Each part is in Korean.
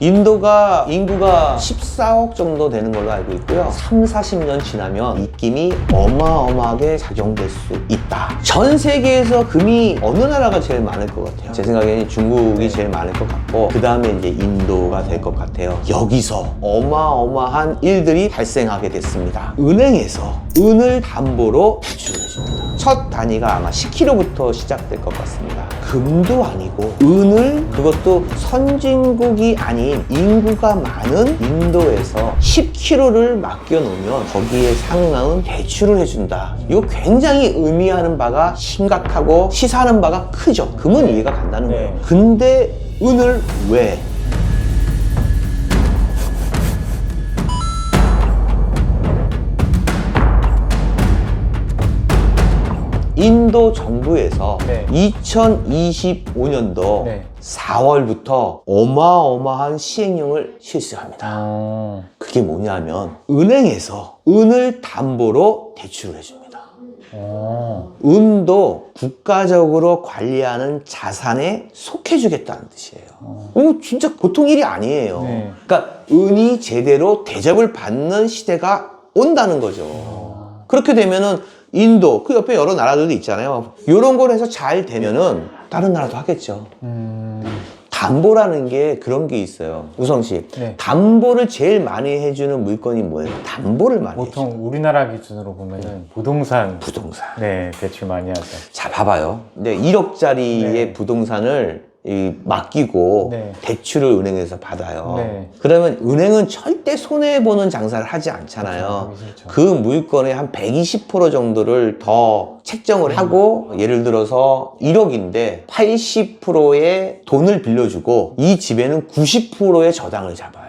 인도가 인구가 14억 정도 되는 걸로 알고 있고요. 3, 40년 지나면 입김이 어마어마하게 작용될 수 있다. 전 세계에서 금이 어느 나라가 제일 많을 것 같아요? 제 생각에는 중국이 제일 많을 것 같고 그 다음에 이제 인도가 될 것 같아요. 여기서 어마어마한 일들이 발생하게 됐습니다. 은행에서 은을 담보로 대출을 해줍니다. 첫 단위가 아마 10kg부터 시작될 것 같습니다. 금도 아니고 은을 그것도 선진국이 아닌 인구가 많은 인도에서 10kg를 맡겨놓으면 거기에 상응하는 대출을 해준다. 이거 굉장히 의미하는 바가 심각하고 시사하는 바가 크죠. 금은 이해가 간다는 거예요. 네. 근데 은을 왜? 인도 정부에서 네. 2025년도 네. 4월부터 어마어마한 시행령을 실시합니다. 어. 그게 뭐냐면 은행에서 은을 담보로 대출을 해줍니다. 어. 은도 국가적으로 관리하는 자산에 속해주겠다는 뜻이에요. 이거 진짜 보통 일이 아니에요. 네. 그러니까 은이 제대로 대접을 받는 시대가 온다는 거죠. 그렇게 되면은 인도 그 옆에 여러 나라들도 있잖아요. 이런 걸 해서 잘 되면은 다른 나라도 하겠죠. 음. 담보라는 게 그런 게 있어요. 우성 씨, 네. 담보를 제일 많이 해주는 물건이 뭐예요? 담보를 많이 해줘. 보통 우리나라 기준으로 보면은 부동산 부동산. 네 대출 많이 하죠. 자, 봐봐요. 근데 1억짜리의 네. 부동산을 이 맡기고 네. 대출을 은행에서 받아요. 네. 그러면 은행은 절대 손해 보는 장사를 하지 않잖아요. 그렇죠. 그렇죠. 그 물건의 한 120% 정도를 더 책정을 음. 하고 예를 들어서 1억인데 80%의 돈을 빌려주고 이 집에는 90%의 저당을 잡아요.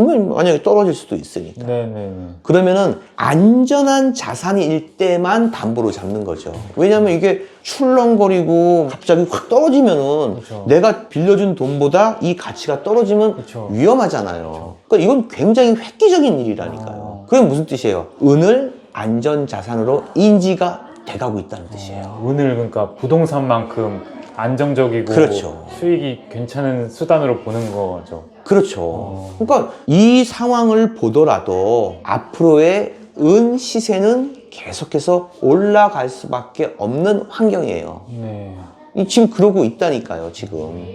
어. 네. 그러면 만약에 떨어질 수도 있으니까. 네네네. 그러면은 안전한 자산일 때만 담보로 잡는 거죠. 왜냐면 이게 출렁거리고 갑자기 확 떨어지면은 그쵸. 내가 빌려준 돈보다 이 가치가 떨어지면 그쵸. 위험하잖아요. 그러니까 이건 굉장히 획기적인 일이라니까요. 어. 그게 무슨 뜻이에요? 은을 안전 자산으로 인지가 돼가고 있다는 뜻이에요. 어, 오늘 그러니까 부동산만큼 안정적이고 그렇죠. 수익이 괜찮은 수단으로 보는 거죠. 그렇죠. 어. 그러니까 이 상황을 보더라도 앞으로의 은 시세는 계속해서 올라갈 수밖에 없는 환경이에요. 네. 이 지금 그러고 있다니까요, 지금.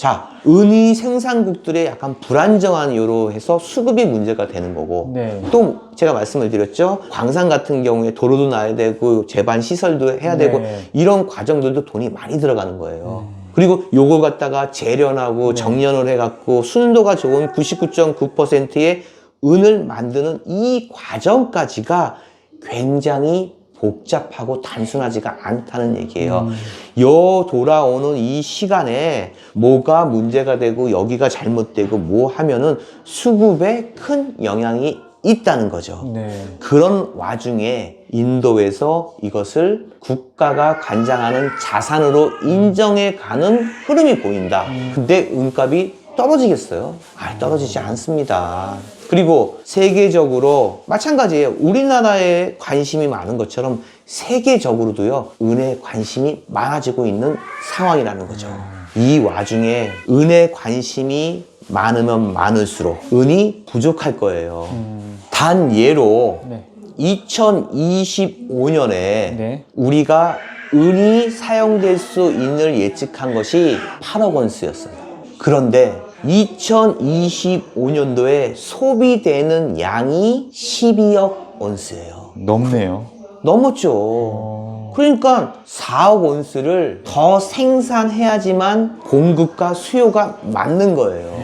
자, 은이 생산국들의 약간 불안정한 요로 해서 수급이 문제가 되는 거고. 네. 또 제가 말씀을 드렸죠. 광산 같은 경우에 도로도 놔야 되고 재반 시설도 해야 되고 네. 이런 과정들도 돈이 많이 들어가는 거예요. 그리고 요걸 갖다가 재련하고 네. 정련을 해갖고 순도가 좋은 99.9%의 은을 만드는 이 과정까지가 굉장히 복잡하고 단순하지가 않다는 얘기예요. 음. 요 돌아오는 이 시간에 뭐가 문제가 되고 여기가 잘못되고 뭐 하면은 수급에 큰 영향이 있다는 거죠. 네. 그런 와중에 인도에서 이것을 국가가 관장하는 자산으로 인정해 가는 흐름이 보인다. 근데 은값이 떨어지겠어요? 아, 떨어지지 않습니다. 그리고 세계적으로 마찬가지예요. 우리나라에 관심이 많은 것처럼 세계적으로도요, 은에 관심이 많아지고 있는 상황이라는 거죠. 이 와중에 은에 관심이 많으면 많을수록 은이 부족할 거예요. 음. 단 예로 네. 2025년에 네. 우리가 은이 사용될 수 있는 예측한 것이 8억 원스였어요. 그런데 2025년도에 소비되는 양이 12억 원스예요. 넘네요. 넘었죠. 어. 그러니까 4억 원스를 더 생산해야지만 공급과 수요가 맞는 거예요.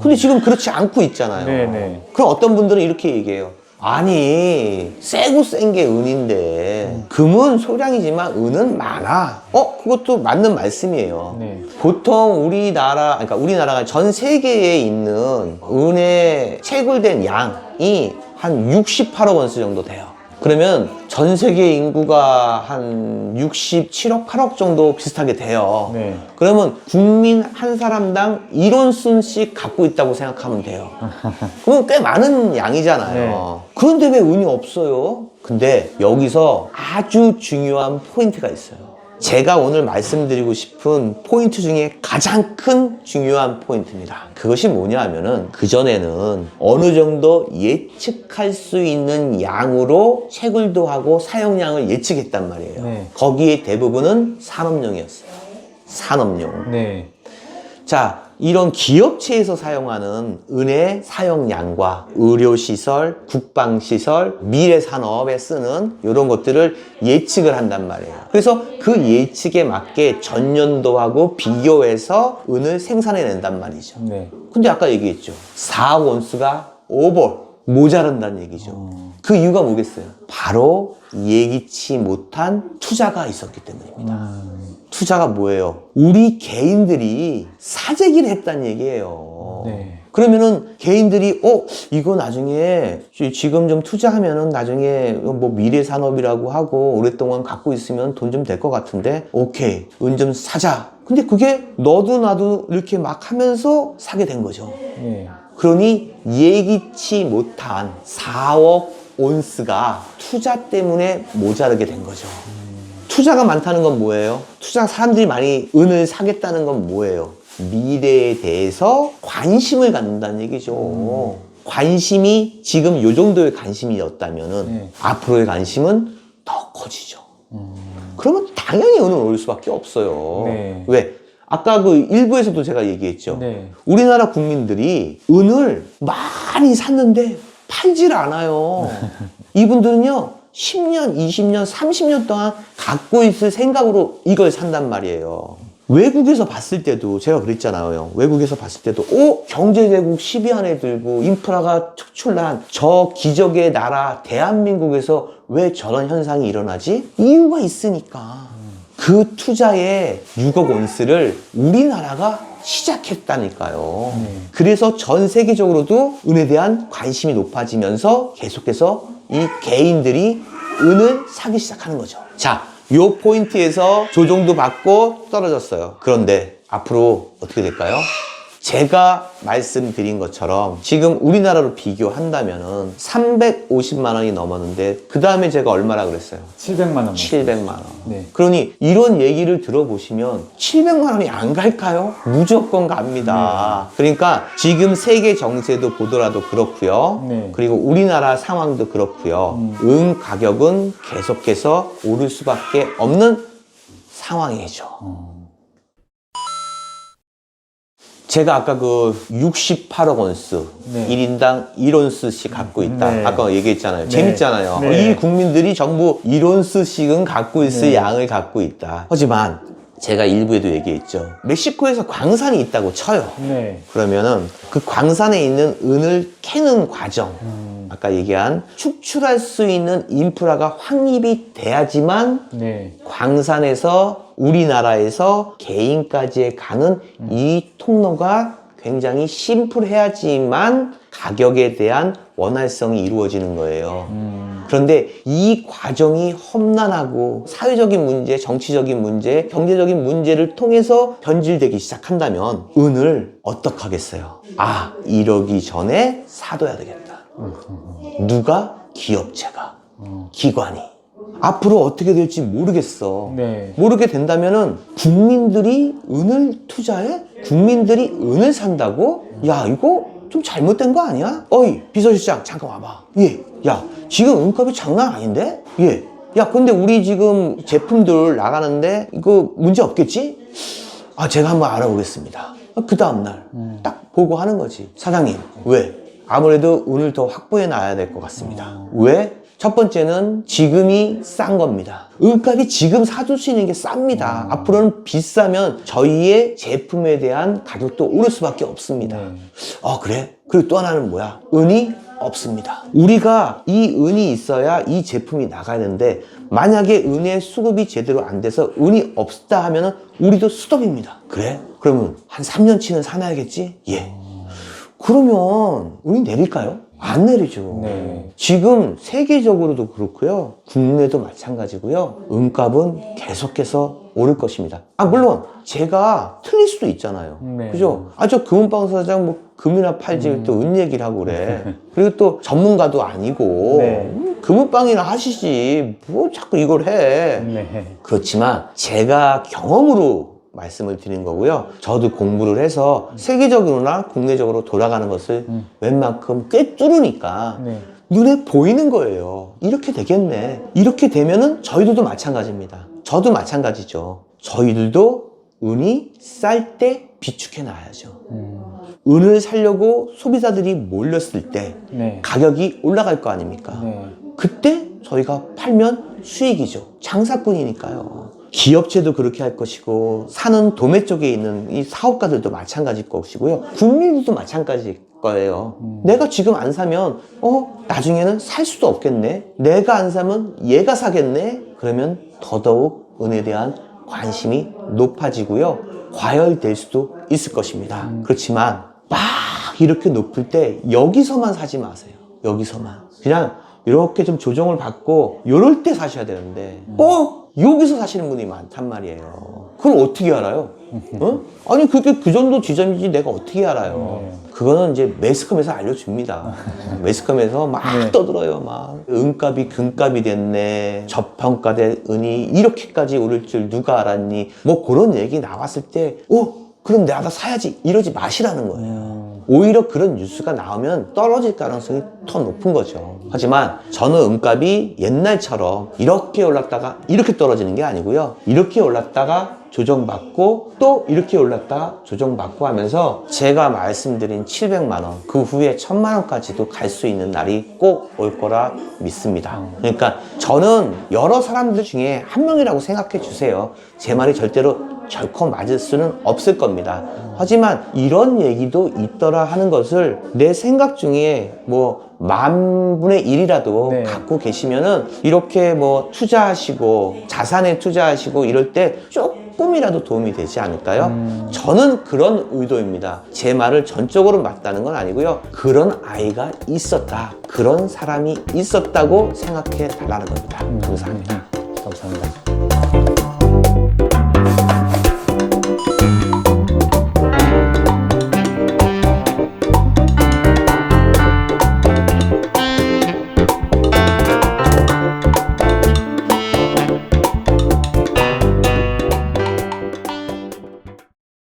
근데 지금 그렇지 않고 있잖아요. 네네. 그럼 어떤 분들은 이렇게 얘기해요. 아니, 세고 센 게 은인데, 금은 소량이지만 은은 많아. 어, 그것도 맞는 말씀이에요. 네. 보통 우리나라, 그러니까 우리나라가 전 세계에 있는 은의 채굴된 양이 한 68억 원스 정도 돼요. 그러면 전 세계 인구가 한 67억, 8억 정도 비슷하게 돼요. 네. 그러면 국민 한 사람당 1원순씩 갖고 있다고 생각하면 돼요. 그럼 꽤 많은 양이잖아요. 네. 그런데 왜 운이 없어요? 근데 여기서 아주 중요한 포인트가 있어요. 제가 오늘 말씀드리고 싶은 포인트 중에 가장 큰 중요한 포인트입니다. 그것이 뭐냐 하면은 그전에는 어느 정도 예측할 수 있는 양으로 채굴도 하고 사용량을 예측했단 말이에요. 네. 거기에 대부분은 산업용이었어요. 산업용. 네. 자, 이런 기업체에서 사용하는 은의 사용량과 의료시설, 국방시설, 미래산업에 쓰는 이런 것들을 예측을 한단 말이에요. 그래서 그 예측에 맞게 전년도하고 비교해서 은을 생산해낸단 말이죠. 네. 근데 아까 얘기했죠. 4억 원수가 오버, 모자란다는 얘기죠. 그 이유가 뭐겠어요? 바로 예기치 못한 투자가 있었기 때문입니다. 음, 투자가 뭐예요? 우리 개인들이 사재기를 했다는 얘기예요. 네. 그러면은 개인들이 어 이거 나중에 지- 지금 좀 투자하면은 나중에 뭐 미래 산업이라고 하고 오랫동안 갖고 있으면 돈 좀 될 것 같은데 오케이 은 좀 사자. 근데 그게 너도 나도 이렇게 막 하면서 사게 된 거죠. 네. 그러니 예기치 못한 4억 온스가 투자 때문에 모자르게 된 거죠. 투자가 많다는 건 뭐예요? 투자 사람들이 많이 은을 사겠다는 건 뭐예요? 미래에 대해서 관심을 갖는다는 얘기죠. 관심이 지금 요 정도의 관심이었다면은 네. 앞으로의 관심은 더 커지죠. 그러면 당연히 은은 올 수밖에 없어요. 네. 왜? 아까 그 일부에서도 제가 얘기했죠. 네. 우리나라 국민들이 은을 많이 샀는데 팔질 않아요. 이분들은요, 10년, 20년, 30년 동안 갖고 있을 생각으로 이걸 산단 말이에요. 외국에서 봤을 때도 제가 그랬잖아요. 외국에서 봤을 때도 오 경제대국 10위 안에 들고 인프라가 척출난 저 기적의 나라 대한민국에서 왜 저런 현상이 일어나지? 이유가 있으니까. 그 투자에 6억 원스를 우리나라가 시작했다니까요. 네. 그래서 전 세계적으로도 은에 대한 관심이 높아지면서 계속해서 이 개인들이 은을 사기 시작하는 거죠. 자, 요 포인트에서 조정도 받고 떨어졌어요. 그런데 앞으로 어떻게 될까요? 제가 말씀드린 것처럼 지금 우리나라로 비교한다면은 350만 원이 넘었는데 그 다음에 제가 얼마라 그랬어요? 700만 원. 700만 원. 네. 그러니 이런 얘기를 들어보시면 700만 원이 안 갈까요? 무조건 갑니다. 그러니까 지금 세계 정세도 보더라도 그렇고요. 네. 그리고 우리나라 상황도 그렇고요. 은 가격은 계속해서 오를 수밖에 없는 상황이죠. 어. 제가 아까 그 68억 원스, 네. 1인당 1온스씩 갖고 있다. 네. 아까 얘기했잖아요. 네. 재밌잖아요. 네. 이 국민들이 전부 1온스씩은 갖고 있을 네. 양을 갖고 있다. 하지만 제가 일부에도 얘기했죠. 멕시코에서 광산이 있다고 쳐요. 네. 그러면은 그 광산에 있는 은을 캐는 과정, 음, 아까 얘기한 축출할 수 있는 인프라가 확립이 돼야지만 네. 광산에서 우리나라에서 개인까지 가는 이 통로가 굉장히 심플해야지만 가격에 대한 원활성이 이루어지는 거예요. 음, 그런데 이 과정이 험난하고 사회적인 문제, 정치적인 문제, 경제적인 문제를 통해서 변질되기 시작한다면 은을 어떻게 하겠어요? 아, 이러기 전에 사둬야 되겠다. 누가? 기업체가. 기관이. 앞으로 어떻게 될지 모르겠어. 네. 모르게 된다면은 국민들이 은을 투자해? 국민들이 은을 산다고? 야, 이거 좀 잘못된 거 아니야? 어이, 비서실장, 잠깐 와봐. 예. 야, 지금 은값이 장난 아닌데? 예. 야, 근데 우리 지금 제품들 나가는데 이거 문제 없겠지? 아, 제가 한번 알아보겠습니다. 그 다음날 딱 보고 하는 거지. 사장님, 왜? 아무래도 운을 더 확보해 놔야 될 것 같습니다. 왜? 첫 번째는 지금이 싼 겁니다. 은값이 지금 사줄 수 있는 게 쌉니다. 앞으로는 비싸면 저희의 제품에 대한 가격도 오를 수밖에 없습니다. 네. 어, 그래? 그리고 또 하나는 뭐야? 은이 없습니다. 우리가 이 은이 있어야 이 제품이 나가야 되는데 만약에 은의 수급이 제대로 안 돼서 은이 없다 하면은 우리도 수덕입니다. 그래? 그러면 한 3년치는 사놔야겠지? 예. 그러면 은이 내릴까요? 안 내리죠. 네. 지금 세계적으로도 그렇고요. 국내도 마찬가지고요. 은값은 계속해서 오를 것입니다. 아, 물론 제가 틀릴 수도 있잖아요. 네. 그죠? 아, 저 금은방 사장 뭐 금이나 팔지 또은 얘기를 하고 그래. 그리고 또 전문가도 아니고 네. 음, 금은방이나 하시지. 뭐 자꾸 이걸 해. 네. 그렇지만 제가 경험으로 말씀을 드린 거고요. 저도 공부를 해서 세계적으로나 국내적으로 돌아가는 것을 음. 웬만큼 꿰뚫으니까 네. 눈에 보이는 거예요. 이렇게 되겠네. 이렇게 되면은 저희들도 마찬가지입니다. 저도 마찬가지죠. 저희들도 은이 쌀 때 비축해 놔야죠. 음. 은을 사려고 소비자들이 몰렸을 때 네. 가격이 올라갈 거 아닙니까? 네. 그때 저희가 팔면 수익이죠. 장사꾼이니까요. 기업체도 그렇게 할 것이고 사는 도매 쪽에 있는 이 사업가들도 마찬가지일 것이고요. 국민들도 마찬가지일 거예요. 내가 지금 안 사면 어 나중에는 살 수도 없겠네. 내가 안 사면 얘가 사겠네. 그러면 더더욱 은에 대한 관심이 높아지고요. 과열될 수도 있을 것입니다. 그렇지만 막 이렇게 높을 때 여기서만 사지 마세요. 여기서만. 그냥 이렇게 좀 조정을 받고 요럴 때 사셔야 되는데 꼭 여기서 사시는 분이 많단 말이에요. 그걸 어떻게 알아요? 어? 아니 그게 그 정도 지점이지 내가 어떻게 알아요? 네. 그거는 이제 매스컴에서 알려줍니다. 매스컴에서 막 네. 떠들어요. 막 은값이 금값이 됐네. 저평가된 은이 이렇게까지 오를 줄 누가 알았니? 뭐 그런 얘기 나왔을 때, 어 그럼 내가 사야지 이러지 마시라는 거예요. 음. 오히려 그런 뉴스가 나오면 떨어질 가능성이 더 높은 거죠. 하지만 저는 은값이 옛날처럼 이렇게 올랐다가 이렇게 떨어지는 게 아니고요. 이렇게 올랐다가 조정받고 또 이렇게 올랐다가 조정받고 하면서 제가 말씀드린 700만 원, 그 후에 1000만 원까지도 갈 수 있는 날이 꼭 올 거라 믿습니다. 그러니까 저는 여러 사람들 중에 한 명이라고 생각해 주세요. 제 말이 절대로 결코 맞을 수는 없을 겁니다. 하지만 이런 얘기도 있더라 하는 것을 내 생각 중에 뭐 만분의 일이라도 네. 갖고 계시면은 이렇게 뭐 투자하시고 자산에 투자하시고 이럴 때 조금이라도 도움이 되지 않을까요? 음. 저는 그런 의도입니다. 제 말을 전적으로 맞다는 건 아니고요. 그런 아이가 있었다. 그런 사람이 있었다고 생각해 달라는 겁니다. 감사합니다. 감사합니다.